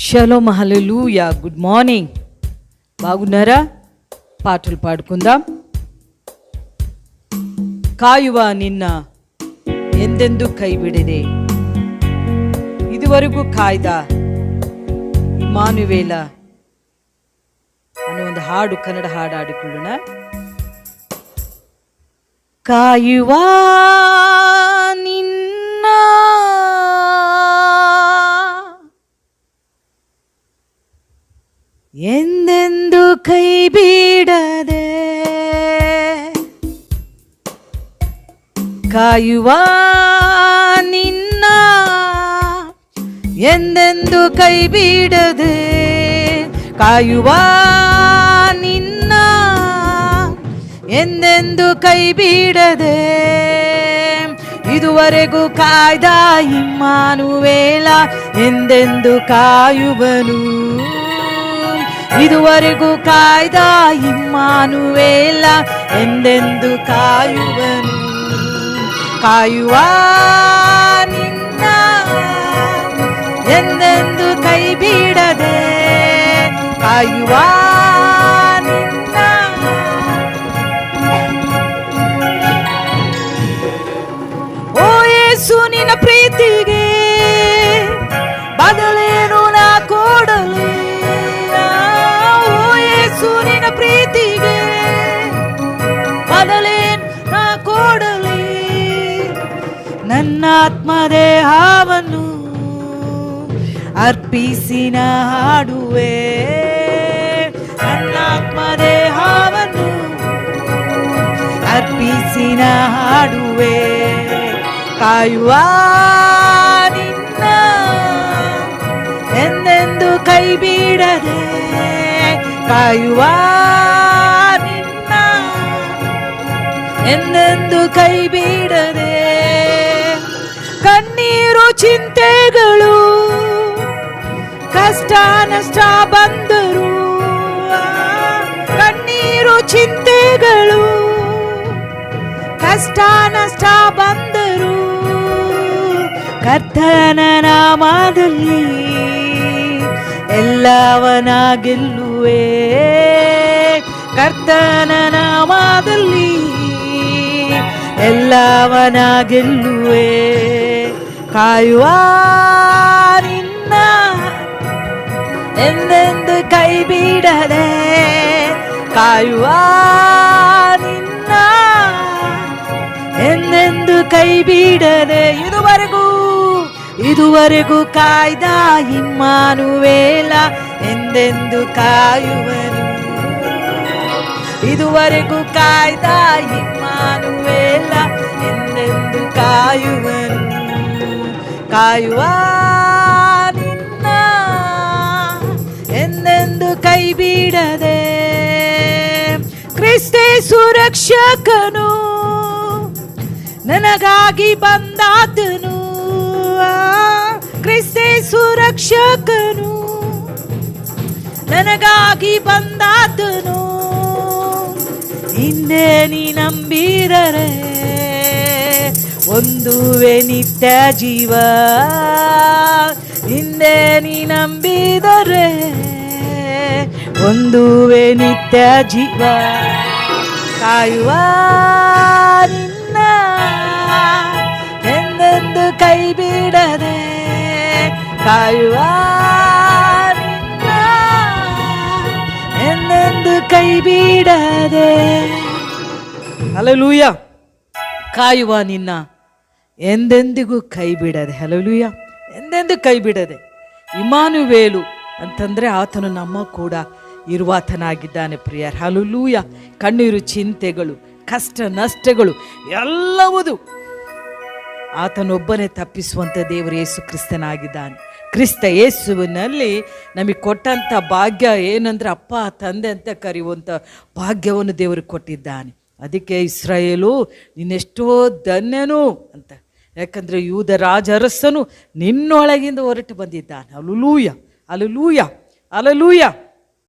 Shalom హల్లెలూయా good morning బాగున్నారా పాటలు పాడుకుందాం ಕಾಯುವ ನಿನ್ನ ಎಂದೆಂದು ಕೈ ಬಿಡದೆ ಇದುವರೆಗೂ ಕಾಯ್ದ ಇಮಾನುವೇಲ ಅನ್ನೋ ಒಂದು ಹಾಡು ಕನ್ನಡ ಹಾಡು ಹಾಡಿಕೊಳ್ಳೋಣ ಕಾಯುವ ನಿನ್ನ ಕಾಯುವ ನಿನ್ನ ಎಂದೆಂದು ಕೈ ಬಿಡದೆ ಕಾಯುವ ನಿನ್ನ ಎಂದೆಂದು ಕೈ ಬಿಡದೆ ಇದುವರೆಗೂ ಕಾಯ್ದ ಇಮ್ಮಾನುವೇಲ ಎಂದೆಂದು ಕಾಯುವನು ಇದುವರೆಗೂ ಕಾಯ್ದ ಇಮ್ಮಾನುವೇಲ ಎಂದೆಂದು ಕಾಯುವನು ಕಾಯುವ ನಿನ್ನ ಎಂದೆಂದು ಕೈ ಬಿಡದೆ ಕಾಯುವ ನನ್ನ ದೇಹವನ್ನು ಅರ್ಪಿಸಿನ ಹಾಡುವೆ. ನನ್ನಾತ್ಮ ದೇಹವನ್ನು ಅರ್ಪಿಸಿನ ಹಾಡುವೆ. ಕಾಯುವ ನಿನ್ನ ಎಂದೆಂದು ಕೈ ಬಿಡದೆ ಕಾಯುವ ನಿನ್ನ ಎಂದೆಂದು ಕೈ ಬಿಡದೆ ಚಿಂತೆಗಳು, ಕಷ್ಟ ನಷ್ಟ ಬಂದರು ಕಣ್ಣೀರು ಚಿಂತೆಗಳು, ಕಷ್ಟ ನಷ್ಟ ಬಂದರು, ಕರ್ತನ ನಾಮದಲ್ಲಿ ಎಲ್ಲವನ ಗೆಲ್ಲುವೆ. ಕರ್ತನ ನಾಮದಲ್ಲಿ ಎಲ್ಲವನ ಗೆಲ್ಲುವೆ. ಕಾಯುವ ನಿನ್ನ ಎಂದೆಂದು ಕೈ ಬಿಡದೆ ಕಾಯುವ ನಿನ್ನ ಎಂದೆಂದು ಕೈ ಬಿಡದೆ ಇದುವರೆಗೂ ಇದುವರೆಗೂ ಕಾಯ್ದ ಇಮ್ಮಾನುವೇಲ ಎಂದೆಂದು ಕಾಯುವನು ಇದುವರೆಗೂ ಕಾಯ್ದ ಇಮ್ಮಾನುವೇಲ ಎಂದೆಂದು ಕಾಯುವನು ಕಾಯುವ ನಿನ್ನ ಎಂದೆಂದು ಕೈ ಬಿಡದೆ? ಕ್ರಿಸ್ತೆ ಸುರಕ್ಷಕನು, ನನಗಾಗಿ ಬಂದಾತನು. ಕ್ರಿಸ್ತೇ ಸುರಕ್ಷಕನು, ನನಗಾಗಿ ಬಂದಾತನು. ಹಿಂದೆ ನೀ ನಂಬಿರರೆ ಒಂದುವೆ ನಿತ್ಯ ಜೀವ. ಹಿಂದೆ ನೀ ನಂಬಿದರೆ ಒಂದುವೆ ನಿತ್ಯ ಜೀವ. ಕಾಯುವ ನಿನ್ನ ಎಂದೆಂದು ಕೈ ಬಿಡದೆ ಕಾಯುವ ನಿನ್ನ ಎಂದೆಂದು ಕೈ ಬಿಡದೆ ಹಲಲೂಯ ಕಾಯುವ ನಿನ್ನ ಎಂದೆಂದಿಗೂ ಕೈ ಬಿಡದೆ ಹಲಲೂಯ ಎಂದೆಂದು ಕೈ ಬಿಡದೆ ಇಮಾನುವೇಲು ಅಂತಂದ್ರೆ ಆತನು ನಮ್ಮ ಕೂಡ ಇರುವಾತನಾಗಿದ್ದಾನೆ ಪ್ರಿಯರ್. ಹಲಲೂಯ ಕಣ್ಣೀರು, ಚಿಂತೆಗಳು, ಕಷ್ಟ, ನಷ್ಟಗಳು ಎಲ್ಲವುದು ಆತನೊಬ್ಬನೇ ತಪ್ಪಿಸುವಂಥ ದೇವರು ಯೇಸು ಕ್ರಿಸ್ತನಾಗಿದ್ದಾನೆ ಕ್ರಿಸ್ತ ಯೇಸುವಿನಲ್ಲಿ ನಮಗೆ ಕೊಟ್ಟಂಥ ಭಾಗ್ಯ ಏನಂದ್ರೆ ಅಪ್ಪ, ತಂದೆ ಅಂತ ಕರೆಯುವಂಥ ಭಾಗ್ಯವನ್ನು ದೇವರು ಕೊಟ್ಟಿದ್ದಾನೆ. ಅದಕ್ಕೆ ಇಸ್ರಾಯೇಲು ನೀನೆಷ್ಟೋ ಧನ್ಯನು ಅಂತ. ಯಾಕಂದರೆ ಯೂದ ರಾಜರಸನು ನಿನ್ನೊಳಗಿಂದ ಹೊರಟು ಬಂದಿದ್ದಾನೆ. ಅಲುಲೂಯ ಅಲುಲೂಯ ಅಲಲೂಯ